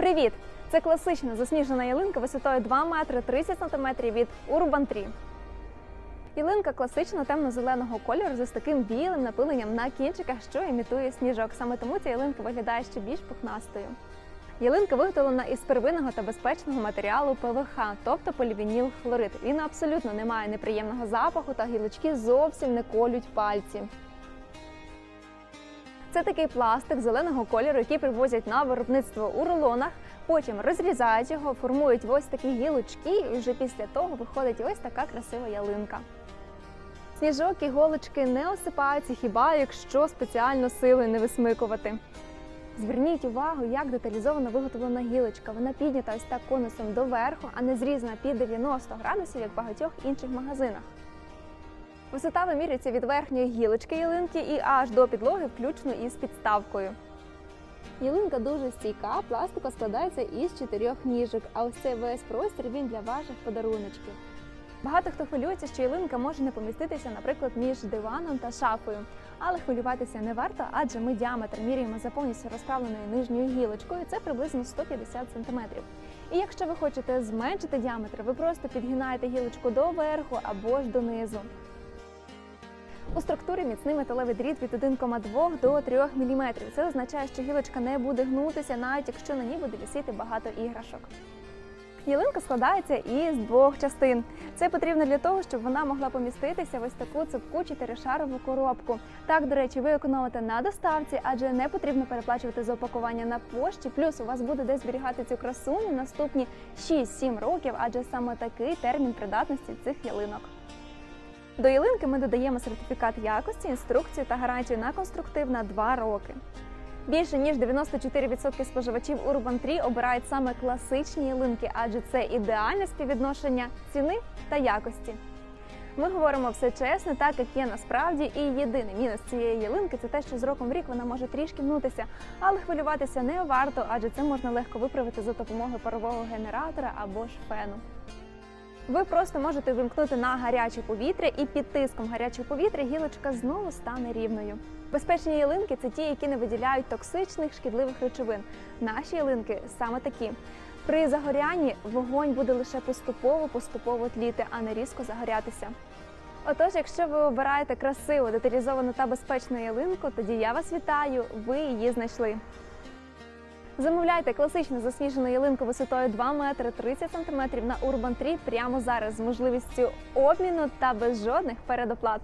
Привіт! Це класична засніжена ялинка висотою 2 метри 30 сантиметрів від Urban Tree. Ялинка класично темно-зеленого кольору з таким білим напиленням на кінчиках, що імітує сніжок. Саме тому ця ялинка виглядає ще більш пухнастою. Ялинка виготовлена із первинного та безпечного матеріалу ПВХ, тобто полівініл хлорид. Він абсолютно не має неприємного запаху та гілочки зовсім не колють пальці. Це такий пластик зеленого кольору, який привозять на виробництво у рулонах. Потім розрізають його, формують ось такі гілочки, і вже після того виходить ось така красива ялинка. Сніжок і голочки не осипаються хіба якщо спеціально силою не висмикувати. Зверніть увагу, як деталізовано виготовлена гілочка. Вона піднята ось так конусом доверху, а не зрізана під 90 градусів, як в багатьох інших магазинах. Висота вимірюється від верхньої гілочки ялинки і аж до підлоги, включно із підставкою. Ялинка дуже стійка, пластика складається із чотирьох ніжок, а ось цей весь простір він для ваших подаруночків. Багато хто хвилюється, що ялинка може не поміститися, наприклад, між диваном та шафою. Але хвилюватися не варто, адже ми діаметр міряємо за повністю розправленою нижньою гілочкою. Це приблизно 150 см. І якщо ви хочете зменшити діаметр, ви просто підгинаєте гілочку до верху або ж донизу. У структурі міцний металевий дріт від 1,2 до 3 мм. Це означає, що гілочка не буде гнутися, навіть якщо на ній буде висіти багато іграшок. Ялинка складається із двох частин. Це потрібно для того, щоб вона могла поміститися в ось таку цупку чотиришарову коробку. Так, до речі, ви економите на доставці, адже не потрібно переплачувати за опакування на пошті. Плюс у вас буде де зберігати цю красуню наступні 6-7 років, адже саме такий термін придатності цих ялинок. До ялинки ми додаємо сертифікат якості, інструкцію та гарантію на конструктив на 2 роки. Більше ніж 94% споживачів Urban Tree обирають саме класичні ялинки, адже це ідеальне співвідношення ціни та якості. Ми говоримо все чесно, так як є насправді, і єдиний мінус цієї ялинки це те, що з роком в рік вона може трішки гнутися, але хвилюватися не варто, адже це можна легко виправити за допомогою парового генератора або ж фену. Ви просто можете вимкнути на гаряче повітря, і під тиском гарячого повітря гілочка знову стане рівною. Безпечні ялинки це ті, які не виділяють токсичних шкідливих речовин. Наші ялинки саме такі. При загорянні вогонь буде лише поступово поступово тліти, а не різко загорятися. Отож, якщо ви обираєте красиву, деталізовану та безпечну ялинку, тоді я вас вітаю, ви її знайшли. Замовляйте класичну засніжену ялинку висотою 2 метри 30 сантиметрів на Urban 3 прямо зараз з можливістю обміну та без жодних передоплат.